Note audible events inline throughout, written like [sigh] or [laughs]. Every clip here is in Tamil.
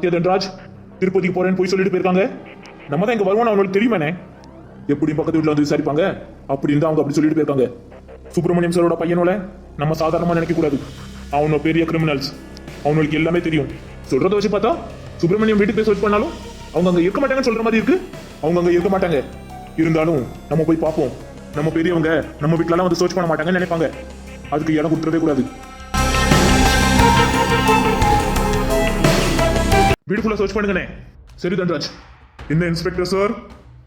பாத்தியா தன்ராஜ் திருப்பதிக்கு போறேன்னு போய் சொல்லிட்டு போயிருக்காங்க. நம்ம தான் இங்க வருவோம் அவங்களுக்கு தெரியுமானே எப்படி பக்கத்து வீட்டுல வந்து விசாரிப்பாங்க. அப்படின்னு தான் அவங்க அப்படி சொல்லிட்டு போயிருக்காங்க. சுப்பிரமணியம் சாரோட பையனோட நம்ம சாதாரணமா நினைக்க கூடாது அவனோ பெரிய கிரிமினல்ஸ் அவனுக்கு எல்லாமே தெரியும். சொல்றத வச்சு பார்த்தா சுப்பிரமணியம் வீட்டுக்கு போய் சர்ச் பண்ணாலும் அவங்க அங்க இருக்க மாட்டாங்கன்னு சொல்ற மாதிரி இருக்கு. அவங்க அங்க இருக்க மாட்டாங்க. இருந்தாலும் நம்ம போய் பார்ப்போம். நம்ம பெரியவங்க நம்ம வீட்டுல வந்து சர்ச் பண்ண மாட்டாங்கன்னு நினைப்பாங்க. அதுக்கு இடம் கொடுத்துடவே கூடாது. வீட்டுக்குள்ள சர்ச் பண்ணுங்கண்ணே. சரி தன்ராஜ். என்ன இன்ஸ்பெக்டர் சார்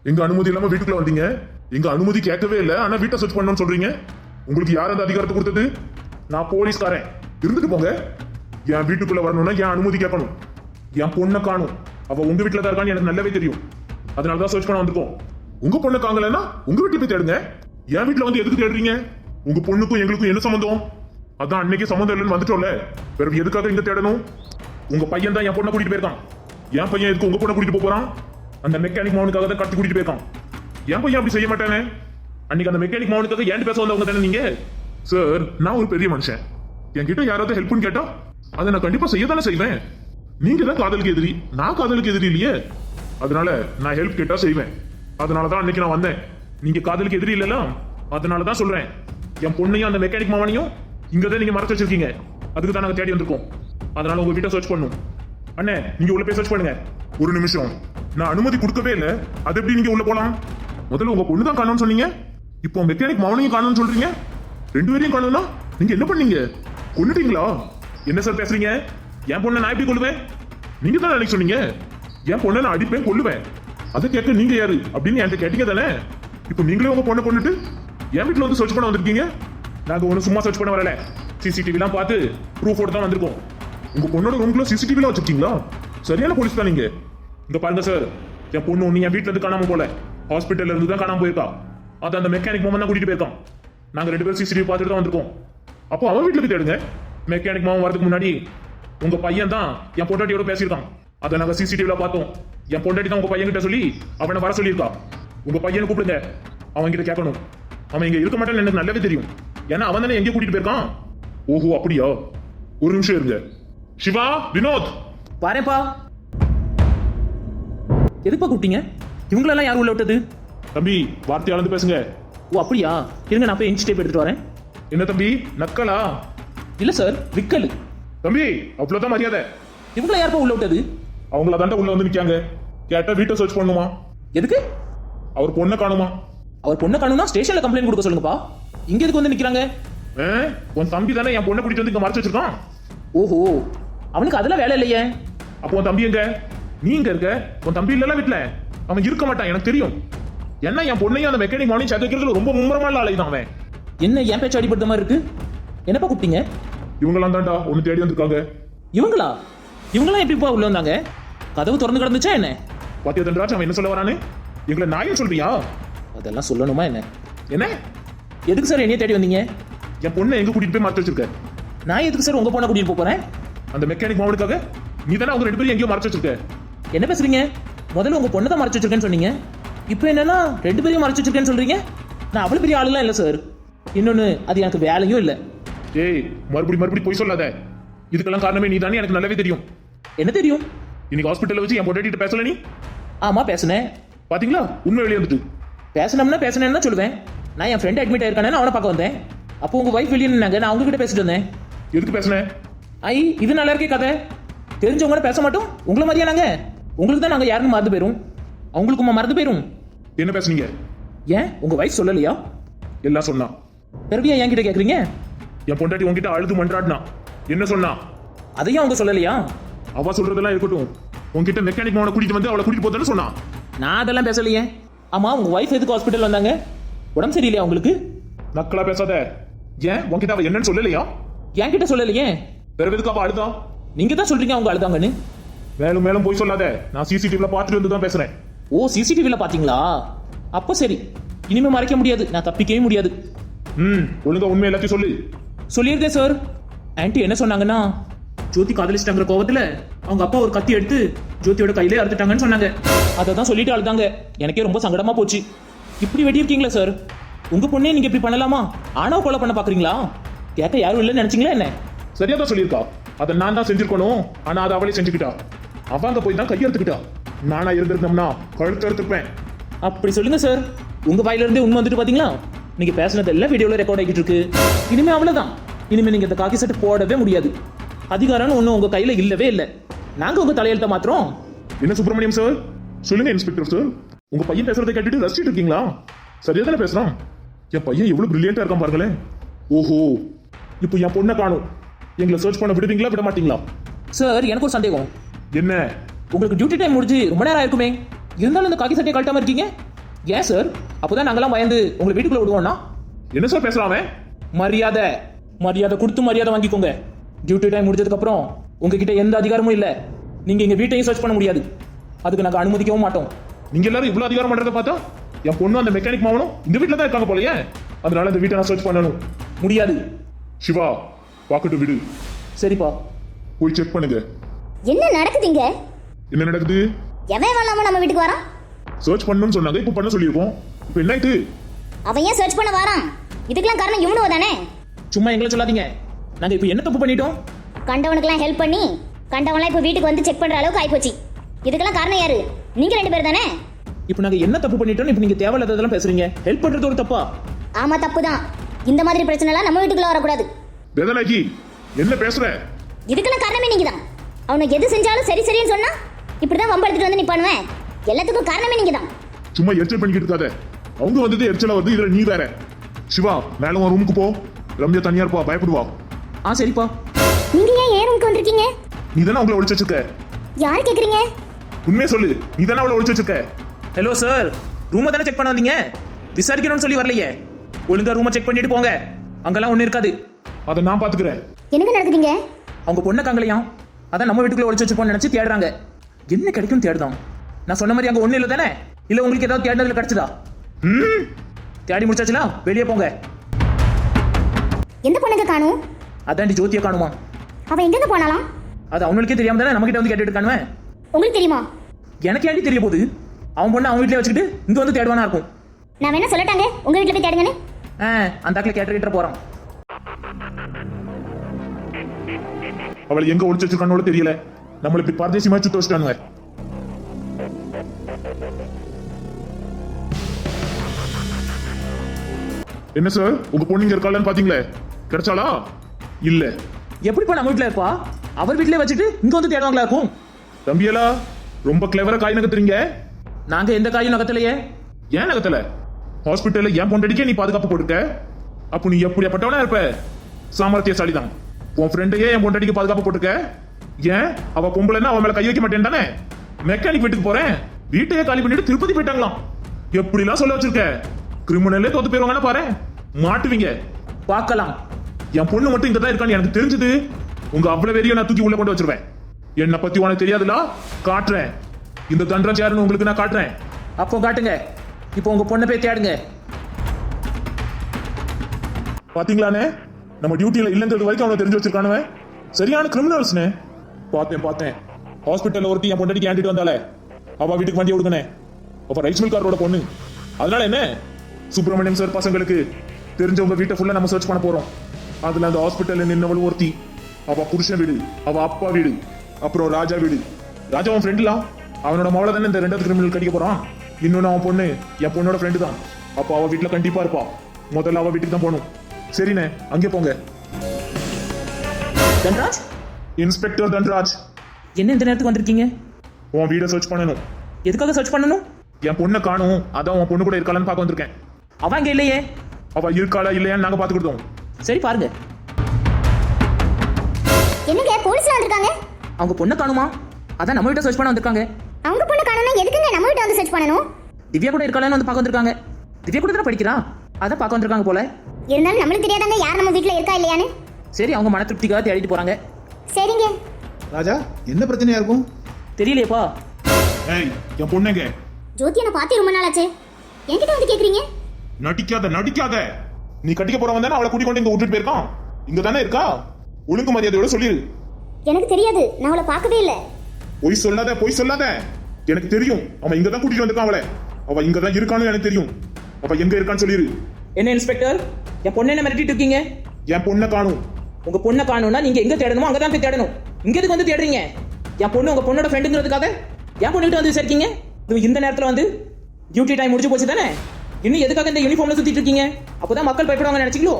எங்க அனுமதி இல்லாம வீட்டுக்குள்ள வந்தீங்க? எங்க அனுமதி கேட்கவே இல்லை ஆனா வீட்டை சர்ச் பண்ணணும்னு சொல்றீங்க. உங்களுக்கு யார் அந்த அதிகாரத்தை கொடுத்தது? நான் போலீஸ்காரன். இருந்துட்டு போங்க. என் வீட்டுக்குள்ள வரணும்னா என் அனுமதி கேட்கணும். என் பொண்ணை காணும். அவ உங்க வீட்டுல தான் இருக்கான்னு எனக்கு நல்லாவே தெரியும். அதனால தான் சர்ச் பண்ண வந்திருக்கோம். உங்க பொண்ணை காங்கலன்னா உங்க வீட்டுல போய் தேடுங்க. என் வீட்டுல வந்து எதுக்கு தேடுறீங்க? உங்க பொண்ணுக்கும் எங்களுக்கும் என்ன சம்மந்தம் அதான் அன்னைக்கு சம்மந்தம் இல்லைன்னு வந்துட்டோம்ல. பிறகு எதுக்காக இங்க தேடணும்? உங்க பையன் தான் என் பொண்ணை கூட்டிட்டு போயிருக்கான். என் பையன் எதுக்கு உங்க பொண்ணை கூட்டிட்டு போறான்? அந்த மெக்கானிக் மௌனுக்காக தான் கட்டி கூட்டிட்டு போயிருக்கான். என் பையன் அப்படி செய்ய மாட்டானே? அன்னைக்கு அந்த மெக்கானிக் மௌனுக்காக ஏன் பேச வந்தவங்க தானே நீங்க? சார் நான் ஒரு பெரிய மனுஷன். என்கிட்ட யாராவது ஹெல்ப்னு கேட்டா அதை நான் கண்டிப்பா செய்ய தானே செய்வேன். நீங்க தான் காதலுக்கு எதிரி. நான் காதலுக்கு எதிரி இல்லையே. அதனால நான் ஹெல்ப் கேட்டா செய்வேன். அதனால தான் அன்னைக்கு நான் வந்தேன். நீங்க காதலுக்கு எதிரி இல்லல அதனால தான் சொல்றேன். என் பொண்ணையும் அந்த மெக்கானிக் மாவனையும் இங்க தான் நீங்க மறைச்சு வச்சிருக்கீங்க. அதுக்கு தான் நாங்க தேடி வந்திருக்கோம். அதனால உங்க வீட்டை சர்ச் பண்ணும். அண்ணே நீங்க உள்ள போய் சர்ச் பண்ணுங்க. ஒரு நிமிஷம். நான் அனுமதி கொடுக்கவே இல்ல. அது எப்படி நீங்க உள்ள போலாம்? முதல்ல உங்க பொண்ணு தான் காணும்னு சொன்னீங்க. இப்போ மெக்கானிக் மௌனையும் காணும்னு சொல்றீங்க. ரெண்டு பேரையும் காணும்னா நீங்க என்ன பண்ணீங்க? கொண்டுட்டீங்களா என்ன சார் பேசுறீங்க? என் பொண்ணை நான் எப்படி கொள்ளுவேன் நீங்க தான் அன்னைக்கு சொன்னீங்க. என் பொண்ணை நான் அடிப்பேன் கொள்ளுவேன் அதை கேட்க நீங்க யாரு? அப்படின்னு என்கிட்ட கேட்டீங்க தானே? இப்போ நீங்களே உங்க பொண்ணை கொண்டுட்டு என் வீட்டுல வந்து சர்ச் பண்ண வந்திருக்கீங்க? நாங்க ஒன்றும் சும்மா சர்ச் பண்ண வரல. சிசிடிவிலாம் பார்த்து ப்ரூஃபோட தான் வந்திருக்கோம். உங்க பொண்ணோட ரூம்குள்ள சிசிடிவிலாம் வச்சிருக்கீங்களா? சரியான போலீஸ் தான் நீங்க. இங்க பாருங்க சார் என் பொண்ணு ஒண்ணு என் வீட்டுல இருந்து காணாம போல. ஹாஸ்பிட்டல்ல இருந்து தான் காணாம போயிருக்கா. அது அந்த மெக்கானிக் மாமன் தான் கூட்டிட்டு போயிருக்கான். நாங்க ரெண்டு பேரும் சிசிடிவி பார்த்துட்டு தான் வந்திருக்கோம். அப்போ அவன் வீட்டுல போய் தேடுங்க. மெக்கானிக் மாமன் வரதுக்கு முன்னாடி உங்க பையன் தான் என் பொண்டாட்டியோட பேசியிருக்கான். அதை நாங்க சிசிடிவில பார்த்தோம். என் பொண்டாட்டி தான் உங்க பையன் கிட்ட சொல்லி அவனை வர சொல்லியிருக்கா. உங்க பையனை கூப்பிடுங்க. அவன் கிட்ட கேட்கணும். அவன் இங்க இருக்க மாட்டான்னு எனக்கு நல்லாவே தெரியும். ஏன்னா அவன் தானே எங்கே கூட்டிட்டு போயிருக்கான். ஓஹோ அப்படியா? ஒரு நிமிஷம் இருங்க. சிவா வினோத். வரேன்ப்பா. எதுக்குப்பா கூப்பிட்டீங்க? இவங்களெல்லாம் யார் உள்ள விட்டது? தம்பி வார்த்தை அளந்து பேசுங்க. ஓ அப்படியா? இருங்க நான் போய் இன்ச் டேப் எடுத்துட்டு வரேன். என்ன தம்பி நக்கலா? இல்ல சார் விக்கல். தம்பி அவ்வளவுதான் மரியாதை. இவங்கள யாருப்பா உள்ள விட்டது? அவங்கள தாண்ட உள்ள வந்து நிக்காங்க. கேட்டா வீட்டை சர்ச் பண்ணுமா? எதுக்கு? அவர் பொண்ணை காணுமா? அவர் பொண்ணை காணும்னா ஸ்டேஷன்ல கம்ப்ளைண்ட் கொடுக்க சொல்லுங்கப்பா. இங்க எதுக்கு வந்து நிக்கிறாங்க? உன் தம்பி தானே என் பொண்ணை கூட்டிட்டு வந்து இங்க மறைச்சு வச்சிருக்கான்? ஓஹோ. அவனுக்கு அதெல்லாம் வேலை இல்லையே. அப்போ உன் தம்பி எங்க? நீ இங்க இருக்க? உன் தம்பி இல்லல வீட்டுல அவன் இருக்க மாட்டான் எனக்கு தெரியும். என்ன என் பொண்ணையும் அந்த மெக்கானிக் மார்னிங் சதைக்கிறதுல ரொம்ப மும்முரமான ஆளை தான் அவன்? என்ன என் பேச்சு அடிபடுத்த மாதிரி இருக்கு? என்னப்பா கூப்பிட்டீங்க? இவங்கெல்லாம் தான்டா ஒன்னு தேடி வந்திருக்காங்க. இவங்களா? இவங்களாம் எப்படிப்பா உள்ள வந்தாங்க? கதவு திறந்து கிடந்துச்சா என்ன? பாத்தியா தண்டராஜ் அவன் என்ன சொல்ல வரானு எங்களை நாயன் சொல்றியா? அதெல்லாம் சொல்லணுமா என்ன? என்ன? எதுக்கு சார் என்னைய தேடி வந்தீங்க? என் பொண்ணை எங்க கூட்டிட்டு போய் மறைச்சு வச்சிருக்க? நான் எதுக்கு சார் உங்க பொண்ணை கூட்டிட்டு போறேன்? அந்த மெக்கானிக் மாவனுக்காக நீ தானே அவங்க ரெண்டு பேரும் எங்கேயோ மறைச்சு வச்சிருக்க? என்ன பேசுறீங்க? முதல்ல உங்க பொண்ணை தான் மறைச்சு வச்சிருக்கேன்னு சொன்னீங்க. இப்போ என்னன்னா ரெண்டு பேரையும் மறைச்சு வச்சிருக்கேன்னு சொல்றீங்க? நான் அவ்வளவு பெரிய ஆளுலாம் இல்லை சார் இன்னொன்னு அது எனக்கு வேலையும் இல்லை. ஏய் மறுபடி மறுபடி போய் சொல்லாத. இதுக்கெல்லாம் காரணமே நீ தானே எனக்கு நல்லாவே தெரியும். என்ன தெரியும்? இன்னைக்கு ஹாஸ்பிட்டல்ல வச்சு என் பொண்டாட்டிட்ட பேசல நீ? ஆமா பேசினேன். பாத்தீங்களா? உண்மை வெளியே வந்துட்டு. பேசணும்னா பேசினேன்னு தான் சொல்லுவேன். நான் என் ஃப்ரெண்ட் அட்மிட் ஆயிருக்கானே அவனை பார்க்க வந்தேன். அப்போ உங்க ஒய்ஃப் வெளியே நின்னாங்க நான் அவங்க கிட்ட பேசிட்டு வந்தேன். எதுக்கு பேசுனேன் ஐ இது நல்லா இருக்கே கதை. தெரிஞ்சவங்க பேச மாட்டோம். உங்களை மாதிரியா நாங்க? உங்களுக்கு தான் நாங்க யாருன்னு மறந்து போயிரும். அவங்களுக்குமா மறந்து போயிரும்? என்ன பேசுனீங்க? ஏன்? உங்க வைஃப் சொல்லலையா? எல்லாம் சொன்னா. ஏன் என்கிட்ட கேக்குறீங்க? என் பொண்டாட்டி உன்கிட்ட அழுது மன்றாடினா? என்ன சொன்னா? அதையும் அவங்க சொல்லலையா? அவ சொல்றதெல்லாம் இருக்கட்டும். உன்கிட்ட மெக்கானிக் மாவனை கூட்டிட்டு வந்து அவளை கூட்டிட்டு போதான்னு சொன்னா. நான் அதெல்லாம் பேசலையே. ஆமா உங்க ஒய்ஃப் எதுக்கு ஹாஸ்பிட்டல் வந்தாங்க? உடம்பு சரியில்லையா உங்களுக்கு? நக்கலா பேசாத. ஏன்? உன்கிட்ட அவ என்னன்னு சொல்லலையா? என்கிட்ட சொல்லலையே. வேற எதுக்கு அவ அழுதா? நீங்க தான் சொல்றீங்க அவங்க அழுதாங்கன்னு? மேலும் மேலும் போய் சொல்லாத. நான் சிசிடிவில பார்த்துட்டு வந்து தான் பேசுறேன். ஓ சிசிடிவில பாத்தீங்களா அப்போ சரி. இனிமே மறைக்க முடியாது. நான் தப்பிக்கவே முடியாது. ம் ஒழுங்கா உண்மை எல்லாத்தையும் சொல்லு. சொல்லியிருக்கேன் சார் ஆன்ட்டி என்ன சொன்னாங்கன்னா ஜோதி காதலிச்சிட்டாங்கிற கோவத்துல அவங்க அப்பா ஒரு கத்தி எடுத்து ஜோதியோட கையிலே அறுத்துட்டாங்கன்னு சொன்னாங்க. அதை தான் சொல்லிட்டு அழுதாங்க. எனக்கே ரொம்ப சங்கடமா போச்சு. இப்படி வெட்டியிருக்கீங்களா சார் உங்க பொண்ணே நீங்க இப்படி பண்ணலாமா? ஆணவ கொலை பண்ண பாக்குறீங்களா? கேட்க யாரும் இல்லைன்னு நினைச்சீங்களா என்ன? சரியா தான் சொல்லியிருக்கா. அதை நான் தான் செஞ்சிருக்கணும். ஆனா அதை அவளே செஞ்சுக்கிட்டா. அவங்க போய் தான் கையெடுத்துக்கிட்டா நானா இருந்திருந்தோம்னா கழுத்து எடுத்துப்பேன். அப்படி சொல்லுங்க சார் உங்க வாயில இருந்தே உண்மை வந்துட்டு பாத்தீங்களா? நீங்க பேசினது எல்லாம் வீடியோல ரெக்கார்ட் ஆகிட்டு இருக்கு. இனிமே அவ்வளவுதான். இனிமே நீங்க இந்த காக்கி செட்டு போடவே முடியாது. அதிகாரம்னு ஒன்றும் உங்க கையில இல்லவே இல்லை. நாங்க உங்க தலையெழுத்த மாத்திரம் என்ன சுப்பிரமணியம் சார் சொல்லுங்க இன்ஸ்பெக்டர் சார் உங்க பையன் பேசுறதை கேட்டுட்டு ரசிச்சிட்டு இருக்கீங்களா? சரியா தானே பேசுறான்? என் பையன் எவ்வளவு பிரில்லியண்டா இருக்கான் பாருங்களேன். ஓஹோ. இப்போ என் பொண்ணை காணும். எங்களை சர்ச் பண்ண விடுவீங்களா விட மாட்டீங்களா சார் எனக்கு ஒரு சந்தேகம். என்ன? உங்களுக்கு டியூட்டி டைம் முடிஞ்சு ரொம்ப நேரம் ஆயிருக்குமே. இருந்தாலும் இந்த காக்கி சட்டையை கழட்டாம இருக்கீங்க? ஏன் சார் அப்போதான் நாங்கெல்லாம் பயந்து உங்களை வீட்டுக்குள்ள விடுவோம்னா? என்ன சார் அவன்? மரியாதை. மரியாதை கொடுத்து மரியாதை வாங்கிக்கோங்க. டியூட்டி டைம் முடிஞ்சதுக்கு அப்புறம் உங்ககிட்ட எந்த அதிகாரமும் இல்ல. நீங்க எங்க வீட்டையும் சர்ச் பண்ண முடியாது. அதுக்கு நாங்க அனுமதிக்கவும் மாட்டோம். நீங்க எல்லாரும் இவ்வளவு அதிகாரம் பண்றத பார்த்தா என் பொண்ணு அந்த மெக்கானிக் மாவனும் இந்த வீட்ல தான் இருக்காங்க போலயே. அதனால இந்த வீட்டை நான் சர்ச் பண்ணணும். முடியாது. சிவா பாக்கட்டு விடு. சரிப்பா. போய் செக் பண்ணுங்க. என்ன நடக்குதுங்க? என்ன நடக்குது? எவன் வரலாம நம்ம வீட்டுக்கு வரான்? சர்ச் பண்ணணும்னு சொன்னாங்க இப்போ பண்ண சொல்லியிருக்கோம். இப்போ என்ன ஆயிட்டு அவன் ஏன் சர்ச் பண்ண வரான்? இதுக்கெல்லாம் காரணம் இவனுவோ தானே? சும்மா எங்களை சொல்லாதீங்க. நாங்க இப்போ என்ன தப்பு பண்ணிட்டோம்? கண்டவனுக்கெல்லாம் ஹெல்ப் பண்ணி கண்டவன்லாம் இப்போ வீட்டுக்கு வந்து செக் பண்ற அளவுக்கு ஆயிப்போச்சு. இதுக்கெல்லாம் காரணம் யாரு? நீங்க ரெண்டு பேர் தானே? இப்போ நாங்க என்ன தப்பு பண்ணிட்டோம் இப்போ நீங்க தேவையில்லாததெல்லாம் பேசுறீங்க. ஹெல்ப் பண்றது ஒரு தப்பா? ஆமா தப்பு தான் இந்த மாதிரி பிரச்சனைலாம் நம்ம வீட்டுக்குள்ள வரக்கூடாது. வேதனாக்கி என்ன பேசுற? இதுக்கெல்லாம் காரணமே நீங்க தான் அவனுக்கு எது செஞ்சாலும் சரி சரின்னு சொன்னா இப்படிதான் வம்பு எடுத்துட்டு வந்து நீ பண்ணுவேன் எல்லாத்துக்கும் காரணமே நீங்க தான் சும்மா எரிச்சல் பண்ணிக்கிட்டு இருக்காத. அவங்க வந்தது எரிச்சலா வருது இதுல நீ வேற. சிவா மேல உன் ரூமுக்கு போ. ரம்யா தனியா இருப்பா பயப்படுவா. ஆ சரிப்பா. நீங்க ஏன் ஏன் ரூமுக்கு வந்திருக்கீங்க? நீ தானே அவங்கள ஒழிச்சு வச்சிருக்க? யார் கேக்குறீங்க? உண்மையை சொல்லு. நீ தானே அவளை ஒழிச்சு வச்சிருக்க? ஹலோ சார் ரூமை தானே செக் பண்ண வந்தீங்க? விசாரிக்கணும்னு சொல்லி வரலையே. ஒழுங்கா ரூமை செக் பண்ணிட்டு போங்க. அங்கெல்லாம் ஒன்றும் இருக்காது. அதை நான் பாத்துக்கிறேன். என்னங்க நடக்குதுங்க அவங்க பொண்ணை காங்கலையாம். அதான் நம்ம வீட்டுக்குள்ள ஒளிச்சு வச்சுப்போம்னு நினைச்சு தேடுறாங்க. என்ன கிடைக்கும் தேடுதான். நான் சொன்ன மாதிரி அங்க ஒண்ணு இல்லை தானே? இல்ல உங்களுக்கு ஏதாவது தேடினதுல கிடைச்சதா? ம். தேடி முடிச்சாச்சுல? வெளியே போங்க. எந்த பொண்ணுங்க காணும்? அதாண்டி ஜோதியை காணுமா? அவ எங்கெங்க போனாலாம் அது அவனுக்கே தெரியாம தானே நம்ம கிட்ட வந்து கேட்டுட்டு இருக்கானுவன் உங்களுக்கு தெரியுமா? எனக்கு ஏன்டி தெரிய போகுது? அவன் பொண்ணு அவன் வீட்லயே வச்சுக்கிட்டு இங்க வந்து தேடுவானா இருக்கும். நான் வேணா சொல்லட்டாங்க. உங்க வீட்டுல போய் தேடுங்கன்னு. அந்த ஆக்கில் கேட்டு கிட்ட போறான். அவளை எங்க ஒழிச்சு வச்சிருக்கானோட தெரியல. நம்மள இப்படி பரதேசியமா சுத்த வச்சிட்டானுங்க. என்ன சார் உங்க பொண்ணு இங்க இருக்காளன்னு பாத்தீங்களே? கிடைச்சாளா? இல்ல. எப்படிப்பா நம்ம வீட்ல இருப்பா? அவர் வீட்லயே வச்சுட்டு இங்க வந்து தேடுவாங்களா இருக்கும்? தம்பியலா ரொம்ப கிளவரா காய் நகர்த்துறீங்க. நாங்க எந்த காயும் நகத்திலேயே ஏன் நகத்துல ஹாஸ்பிட்டல்ல ஏன் பொண்டடிக்கே நீ பாதுகாப்பு போட்டுக்க அப்போ நீ எப்படியாப்பட்டவனா இருப்ப? சாமர்த்தியசாலி தான் உன் ஃப்ரெண்டையே என் பொண்டடிக்கு பாதுகாப்பு போட்டுக்க ஏன்? அவ பொம்பளைன்னா அவன் மேல கை வைக்க மாட்டேன் தானே? மெக்கானிக் வீட்டுக்கு போறேன். வீட்டையே காலி பண்ணிட்டு திருப்பதி போயிட்டாங்களாம். எப்படிலாம் சொல்ல வச்சிருக்க? கிரிமினலே தோத்து போயிருவாங்கன்னா பாரு. மாட்டுவீங்க. பார்க்கலாம். என் பொண்ணு மட்டும் இங்க தான் இருக்கான்னு எனக்கு தெரிஞ்சது. உங்க அவ்வளவு வெறிய நான் தூக்கி உள்ள கொண்டு வச்சிருவேன். என்னை பத்தி உனக்கு தெரியாதுல? காட்டுறேன். இந்த தண்டராஜ் யாருன்னு உங்களுக்கு நான் காட்டுறேன். அப்போ காட்டுங்க. இப்போ உங்க பொண்ணை போய் தேடுங்க. பாத்தீங்களாண்ணே? நம்ம டியூட்டியில் இல்லைன்றது வரைக்கும் அவனை தெரிஞ்சு வச்சிருக்கானுவன் சரியான கிரிமினல்ஸ்னே பார்த்தேன் பார்த்தேன். ஹாஸ்பிட்டலில் ஒருத்தி என் பொண்டாட்டிக்கு கேண்டிட்டு வந்தாலே அவள் வீட்டுக்கு வண்டி கொடுக்கணே அப்போ ரைஸ்மில் காரோட பொண்ணு. அதனால என்ன? சுப்பிரமணியம் சார் பசங்களுக்கு தெரிஞ்சவங்க வீட்டை ஃபுல்லாக நம்ம சர்ச் பண்ண போகிறோம் அதில் அந்த ஹாஸ்பிட்டலில் நின்னவளும் ஒருத்தி. அவள் புருஷன் வீடு அவள் அப்பா வீடு அப்புறம் ராஜா வீடு. ராஜா அவன் ஃப்ரெண்டுலாம் அவனோட மவளை தானே இந்த ரெண்டாவது கிரிமினல் கடிக்க போகிறான் இன்னொன்று அவன் பொண்ணு என் பொண்ணோட ஃப்ரெண்டு தான். அப்போ அவள் வீட்டில் கண்டிப்பாக இருப்பா. முதல்ல அவள் வீட்டுக்கு தான் போகணும். சரிண்ணே அங்கே போங்க. தன்ராஜ்? இன்ஸ்பெக்டர் தன்ராஜ். என்ன இந்த நேரத்துக்கு வந்திருக்கீங்க? உன் வீடை சர்ச் பண்ணணும். எதுக்காக சர்ச் பண்ணணும்? என் பொண்ணை காணும். அதான் உன் பொண்ணு கூட இருக்காளான்னு பார்க்க வந்திருக்கேன். அவன் இங்க இல்லையே. அவ இருக்காளா இல்லையான்னு நாங்க பாத்துக்கிட்டோம் சரி பாருங்க. என்னங்க போலீஸ்ல வந்திருக்காங்க? அவங்க பொண்ணை காணுமா? அதான் நம்ம வீட்டை சர்ச் பண்ண வந்திருக்காங்க. அவங்க பொண்ணு காணோம்னா எதுக்குங்க நம்ம வீட்டை வந்து சர்ச் பண்ணணும்? திவ்யா கூட இருக்காளான்னு வந்து பார்க்க வந்திருக்காங்க. திவ்யா கூட தானே படிக்கிறா? அதான் பார்க்க வந்திருக்காங்க போல. இருந்தாலும் நம்மளுக்கு தெரியாதாங்க யார் நம்ம வீட்ல இருக்கா இல்லையான்னு? சரி அவங்க மன திருப்திக்காக தேடிட்டு போறாங்க. சரிங்க. ராஜா என்ன பிரச்சனையா இருக்கும்? தெரியலையேப்பா. ஏய் என் பொண்ணுங்க. ஜோதி என்ன பார்த்து ரொம்ப நாள் ஆச்சு என்கிட்ட வந்து கேக்குறீங்க? நடிக்காத நடிக்காத. நீ கட்டிக்க போறவன் தானே அவளை கூட்டிக் கொண்டு இங்க விட்டுட்டு போயிருக்கான்? இங்க தானே இருக்கா? ஒழுங்கு மரியாதையோட சொல்லிரு. எனக்கு தெரியாது. நான் அவளை பார்க்கவே இல்லை. பொய் சொல்லாத பொய் சொல்லாத. எனக்கு தெரியும். அவன் இங்க தான் கூட்டிட்டு வந்திருக்கான் அவளை. அவ இங்க தான் இருக்கான்னு எனக்கு தெரியும். அவ எங்க இருக்கான்னு சொல்லிரு. என்ன இன்ஸ்பெக்டர்? என் பொண்ணை என்ன மிரட்டிட்டு இருக்கீங்க? என் பொண்ணை காணும். உங்க பொண்ணை காணும்னா நீங்க எங்க தேடணுமோ அங்க தான் போய் தேடணும். இங்க எதுக்கு வந்து தேடுறீங்க? என் பொண்ணு உங்க பொண்ணோட ஃப்ரெண்டுங்கிறதுக்காக என் பொண்ணுகிட்ட வந்து விசாரிக்கீங்க? இந்த நேரத்துல வந்து டியூட்டி டைம் முடிஞ்சு போச்சு தானே? இன்னும் எதுக்காக இந்த யூனிஃபார்ம்ல சுத்திட்டு இருக்கீங்க? அப்பதான் மக்கள் பயப்படுவாங்க நினைச்சீங்களோ?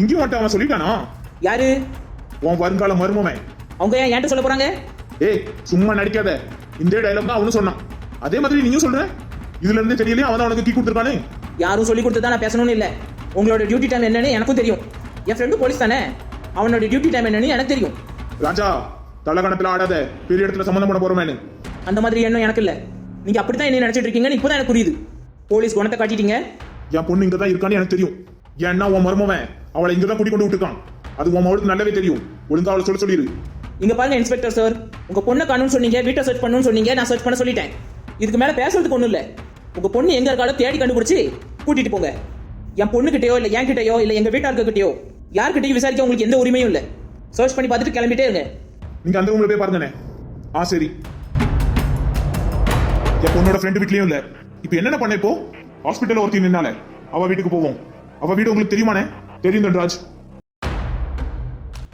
இங்கேயும் வந்துட்டு அவன் சொல்லிட்டானா? யாரு? உன் வருங்கால மருமவன். அவங்க ஏன் என்கிட்ட சொல்ல போறாங்க? ஏய் சும்மா நடிக்காத. இந்த டைலாக் தான் அவனும் சொன்னான். அதே மாதிரி நீயும் சொல்ற? இதுல இருந்து தெரியலையே அவன் தான் உனக்கு கீ கொடுத்துருக்கானே? யாரும் சொல்லி கொடுத்து தான் நான் பேசணும்னு இல்லை. உங்களோட டியூட்டி டைம் என்னன்னு எனக்கும் தெரியும். என் ஃப்ரெண்டு போலீஸ் தானே? அவனோட டியூட்டி டைம் என்னன்னு எனக்கு தெரியும். ராஜா தலகணத்துல ஆடாத பெரிய இடத்துல சம்மந்தம் பண்ண போறோமேனு அந்த மாதிரி எண்ணம் எனக்கு இல்லை. நீங்க அப்படித்தான் என்ன நினைச்சிட்டு இருக்கீங்கன்னு இப்போதான் எனக்கு புரியுது. போலீஸ் குணத்தை காட்டிட்டீங்க. என் பொண்ணு இங்க தான் இருக்கான்னு எனக்கு தெரியும். ஏன்னா உன் மருமவன் அவளை இங்க தான் கூட்டி கொண்டு விட்டுருக்கான் அது உன் மகளுக்கு நல்லாவே தெரியும். ஒழுங்கா அவளை சொல்ல சொல்லிரு. இங்க பாருங்க இன்ஸ்பெக்டர் சார் உங்க பொண்ணை காணும்னு சொன்னீங்க வீட்டை சர்ச் பண்ணணும்னு சொன்னீங்க நான் சர்ச் பண்ண சொல்லிட்டேன். இதுக்கு மேல பேசுறதுக்கு ஒண்ணும் இல்ல. உங்க பொண்ணு எங்க இருக்காளோ தேடி கண்டுபிடிச்சு கூட்டிட்டு போங்க. என் பொண்ணுகிட்டயோ இல்ல என் கிட்டயோ இல்ல எங்க வீட்டார்கிட்டயோ யார்கிட்டயும் விசாரிக்க உங்களுக்கு எந்த உரிமையும் இல்ல. சர்ச் பண்ணி பார்த்துட்டு கிளம்பிட்டே இருங்க. நீங்க அந்த ரூம்ல போய் பாருங்கண்ணே ஆ சரி. என் பொண்ணோட ஃப்ரெண்டு வீட்லயும் இல்ல. இப்போ என்னென்ன பண்ண இப்போ? ஹாஸ்பிட்டல்ல ஒருத்தி நின்னால அவ வீட்டுக்கு போவோம். அவ வீடு உங்களுக்கு தெரியுமாண்ணே தெரியும் தன்ராஜ்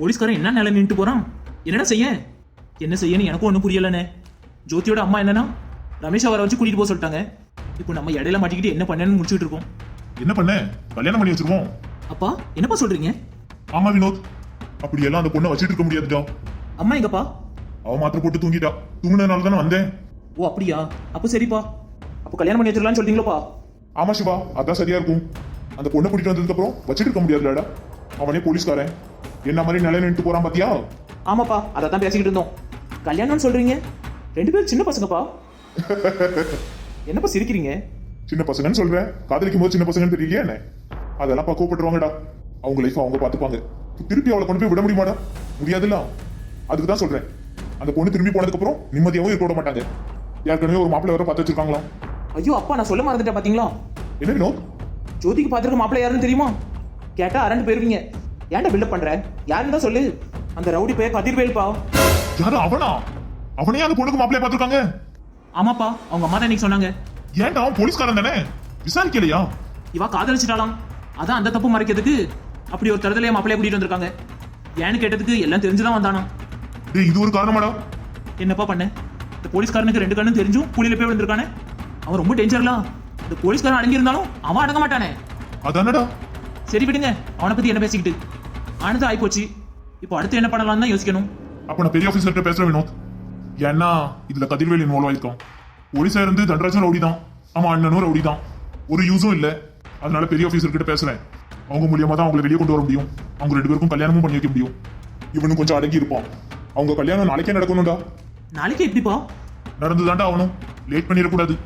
போலீஸ்காரன் என்ன நிலை நின்று போறான்? என்னடா செய்ய? என்ன செய்யன்னு எனக்கும் ஒன்றும் புரியலண்ணே ஜோதியோட அம்மா என்னன்னா ரமேஷ் அவரை வச்சு கூட்டிட்டு போக சொல்லிட்டாங்க. இப்போ நம்ம இடையில மாட்டிக்கிட்டு என்ன பண்ணேன்னு முடிச்சுட்டு இருக்கோம். என்ன பண்ண? கல்யாணம் பண்ணி வச்சிருவோம். அப்பா என்னப்பா சொல்றீங்க? ஆமா வினோத். அப்படி எல்லாம் அந்த பொண்ணை வச்சிட்டு இருக்க முடியாதுடா. அம்மா எங்கப்பா? அவ மாத்திரை போட்டு தூங்கிட்டா. தூங்கினதுனால தானே வந்தேன். ஓ அப்படியா? அப்போ சரிப்பா. அப்போ கல்யாணம் பண்ணி வச்சிடலாம்னு சொல்றீங்களோப்பா? ஆமா சிவா. அதான் சரியா இருக்கும். அந்த பொண்ணை கூட்டிட்டு வந்ததுக்கு அப்புறம் வச்சிட்டு இருக்க முடியாதுலடா. அவனே போலீஸ்காரன். என்ன மாதிரி நிலை நின்று போறான் பாத்தியா? ஆமாப்பா அதை தான் பேசிக்கிட்டு இருந்தோம். கல்யாணம்னு சொல்றீங்க? ரெண்டு பேரும் சின்ன பசங்கப்பா. [laughs] என்னப்பா சிரிக்கிறீங்க? சின்ன பசங்கன்னு சொல்றேன். காதலிக்கும் போது சின்ன பசங்கன்னு தெரியலையா என்ன? அதெல்லாம் பக்குவப்பட்டுருவாங்கடா அவங்க லைஃப் அவங்க பார்த்துப்பாங்க திருப்பி அவளை கொண்டு போய் விட முடியுமாடா? முடியாதுல்ல. அதுக்கு தான் சொல்றேன். அந்த பொண்ணு திரும்பி போனதுக்கு அப்புறம் நிம்மதியாகவும் இருக்க விட மாட்டாங்க. ஏற்கனவே ஒரு மாப்பிள்ளை வர பார்த்து வச்சிருக்காங்களாம் ஐயோ அப்பா நான் சொல்ல மறந்துட்டேன் பாத்தீங்களா? என்ன வினோத்? ஜோதிக்கு பார்த்துருக்க மாப்பிள்ளை யாருன்னு தெரியுமா? கேட்டா அரண்டு போயிருவீங்க. ஏன்டா பில்டப் பண்ற? யாருன்னு தான் சொல்லு. அந்த ரவுடி பையன் கதிர்வேல்பா யாரு அவனா? அவனே அந்த பொண்ணுக்கு மாப்பிள்ளைய பார்த்துருக்காங்க. ஆமாப்பா அவங்க அம்மா தான் இன்னைக்கு சொன்னாங்க. ஏன்டா அவன் போலீஸ்காரன் தானே? விசாரிக்கலையா? இவா காதலிச்சிட்டாலாம் அதான் அந்த தப்பு மறைக்கிறதுக்கு அப்படி ஒரு தரத்துல மாப்பிள்ளைய கூட்டிட்டு வந்திருக்காங்க. ஏன்னு கேட்டதுக்கு எல்லாம் தெரிஞ்சுதான் வந்தானா. டேய் இது ஒரு காரணமாடா. என்னப்பா பண்ண? இந்த போலீஸ்காரனுக்கு ரெண்டு கண்ணும் தெரிஞ்சும் புலியில போய் வந்திருக்கானே அவன் ரொம்ப டேஞ்சர்லாம் இந்த போலீஸ்காரன் அடங்கி இருந்தாலும் அவன் அடங்க மாட்டானே. அதானடா. சரி விடுங்க அவனை பத்தி என்ன பேசிக்கிட்டு. ஆனது ஆயிப்போச்சு. இப்போ அடுத்து என்ன பண்ணலாம்னு தான் யோசிக்கணும். அப்ப நான் பெரிய ஆபீசர்கிட்ட பேசுறேன் வினோத். ஏன்னா இதுல கதிர்வேல் இன்வால்வ் ஆயிருக்கான் ஒடிசா இருந்து தண்டராஜன் ரவுடி தான். ஆமா அண்ணனும் ரவுடி தான். ஒரு யூஸும் இல்ல. அதனால பெரிய ஆபீசர் கிட்ட பேசுறேன். அவங்க மூலியமா தான் அவங்களை வெளியே கொண்டு வர முடியும். அவங்க ரெண்டு பேருக்கும் கல்யாணமும் பண்ணி வைக்க முடியும். இவனும் கொஞ்சம் அடங்கி இருப்பான். அவங்க கல்யாணம் நாளைக்கே நடக்கணும்டா. நாளைக்கு எப்படிப்பா? நடந்துதான்டா அவனும் லேட் பண்ணிடக்கூடாது.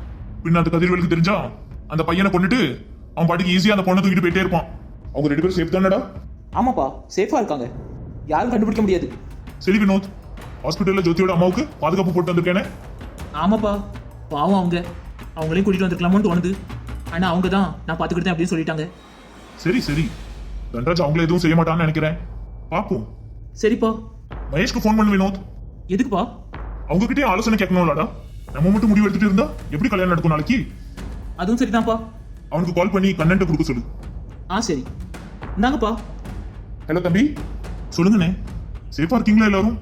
பின்ன அந்த கதிர்வேலுக்கு தெரிஞ்சா அந்த பையனை கொண்டுட்டு அவன் பாட்டுக்கு ஈஸியா அந்த பொண்ணை தூக்கிட்டு போயிட்டே இருப்பான். அவங்க ரெண்டு பேரும் சேஃப் தானடா? ஆமாப்பா சேஃபா இருக்காங்க. யாரும் கண்டுபிடிக்க முடியாது. சரி வினோத் ஹாஸ்பிட்டல்ல ஜோதியோட அம்மாவுக்கு பாதுகாப்பு போட்டு வந்திருக்கேனே. ஆமாப்பா. பாவம் அவங்க. அவங்களையும் கூட்டிட்டு வந்திருக்கலாமோன்னு தோணுது. ஆனா அவங்க தான் நான் பாத்துக்கிட்டேன் அப்படின்னு சொல்லிட்டாங்க. சரி சரி. தன்ராஜ் அவங்கள எதுவும் செய்ய மாட்டான்னு நினைக்கிறேன். பாப்போம். சரிப்பா. மகேஷ்க்கு ஃபோன் பண்ணு வினோத். எதுக்குப்பா? அவங்க கிட்டே ஆலோசனை கேட்கணும்லடா. நம்ம மட்டும் முடிவு எடுத்துட்டு இருந்தா எப்படி கல்யாணம் நடக்கும் நாளைக்கு? அதுவும் சரிதான்ப்பா. அவனுக்கு கால் பண்ணி கண்ணன்ட்ட கொடுக்க சொல்லு. ஆ சரி. இந்தாங்கப்பா. ஹலோ தம்பி. சொல்லுங்கண்ணே. சேஃபா இருக்கீங்களா எல்லாரும்?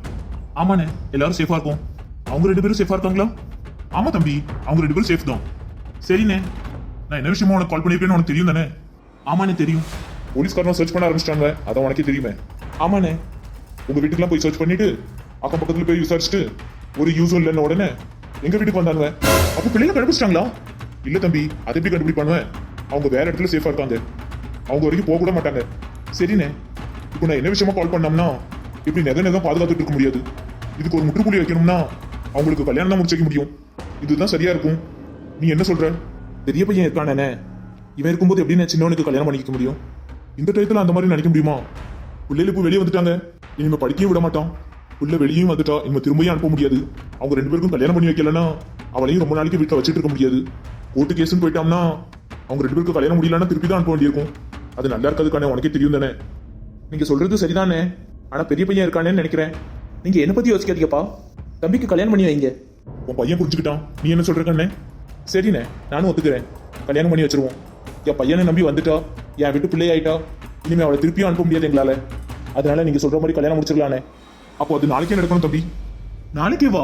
ஆமாண்ணே. எல்லாரும் சேஃபா இருக்கும். அவங்க ரெண்டு பேரும் சேஃபா இருக்காங்களா? ஆமா தம்பி அவங்க ரெண்டு பேரும் சேஃப் தான். சரிண்ணே. நான் என்ன விஷயமா உனக்கு கால் பண்ணிருக்கேன்னு உனக்கு தெரியும் தானே? ஆமாண்ணே தெரியும். போலீஸ்காரனும் சர்ச் பண்ண ஆரம்பிச்சிட்டாங்க. அதான் உனக்கே தெரியுமே. ஆமாண்ணே. உங்க வீட்டுக்குலாம் போய் சர்ச் பண்ணிட்டு அக்கம் பக்கத்துல போய் விசாரிச்சுட்டு ஒரு யூஸும் இல்லைன்னு உடனே எங்க வீட்டுக்கு வந்தாங்க? அப்ப பிள்ளைங்க கண்டுபிடிச்சிட்டாங்களா? இல்ல தம்பி அதை எப்படி கண்டுபிடி பண்ணுவேன் அவங்க வேற இடத்துல சேஃபா இருக்காங்க. அவங்க வரைக்கும் போக கூட மாட்டாங்க. சரிண்ணே. இப்போ நான் என்ன விஷயமா கால் பண்ணோம்னா இப்படி நெகை நெகம் பாதுகாத்துட்டு இருக்க முடியாது. இதுக்கு ஒரு முற்றுப்புள்ளி வைக்கணும்னா அவங்களுக்கு கல்யாணம் தான் முடிச்சு வைக்க முடியும். இதுதான் சரியா இருக்கும். நீ என்ன சொல்ற? பெரிய பையன் இருக்கானே இவன் இருக்கும்போது எப்படி நான் சின்னவனுக்கு கல்யாணம் பண்ணிக்க முடியும்? இந்த டயத்துல அந்த மாதிரி நினைக்க முடியுமா? பிள்ளைகள் இப்போ வெளியே வந்துட்டாங்க. இனிமே படிக்கவும் விட மாட்டான். உள்ள வெளியும் வந்துட்டா இனிமே திரும்பியும் அனுப்ப முடியாது. அவங்க ரெண்டு பேருக்கும் கல்யாணம் பண்ணி வைக்கலன்னா அவளையும் ரொம்ப நாளைக்கு வீட்டில் வச்சுட்டு இருக்க முடியாது. கோர்ட்டு கேஸ்னு போயிட்டோம்னா அவங்க ரெண்டு பேருக்கும் கல்யாணம் முடியலன்னா திருப்பி தான் அனுப்ப வேண்டியிருக்கும். அது நல்லா இருக்காதுக்கானே உனக்கே தெரியும் தானே. நீங்க சொல்றது சரிதானே. ஆனா பெரிய பையன் இருக்கானேன்னு நினைக்கிறேன். நீங்க என்ன பத்தி யோசிக்காதீங்கப்பா. தம்பிக்கு கல்யாணம் பண்ணி வைங்க. உன் பையன் குடிச்சுக்கிட்டான் நீ என்ன சொல்ற கண்ணே சரிண்ணே நானும் ஒத்துக்கிறேன். கல்யாணம் பண்ணி வச்சிருவோம். என் பையனை நம்பி வந்துட்டா என் வீட்டு பிள்ளை ஆயிட்டா இனிமே அவளை திருப்பியும் அனுப்ப முடியாது எங்களால. அதனால நீங்க சொல்ற மாதிரி கல்யாணம் முடிச்சிடலானே அப்போ அது நாளைக்கே நடக்கணும் தம்பி. நாளைக்கே வா.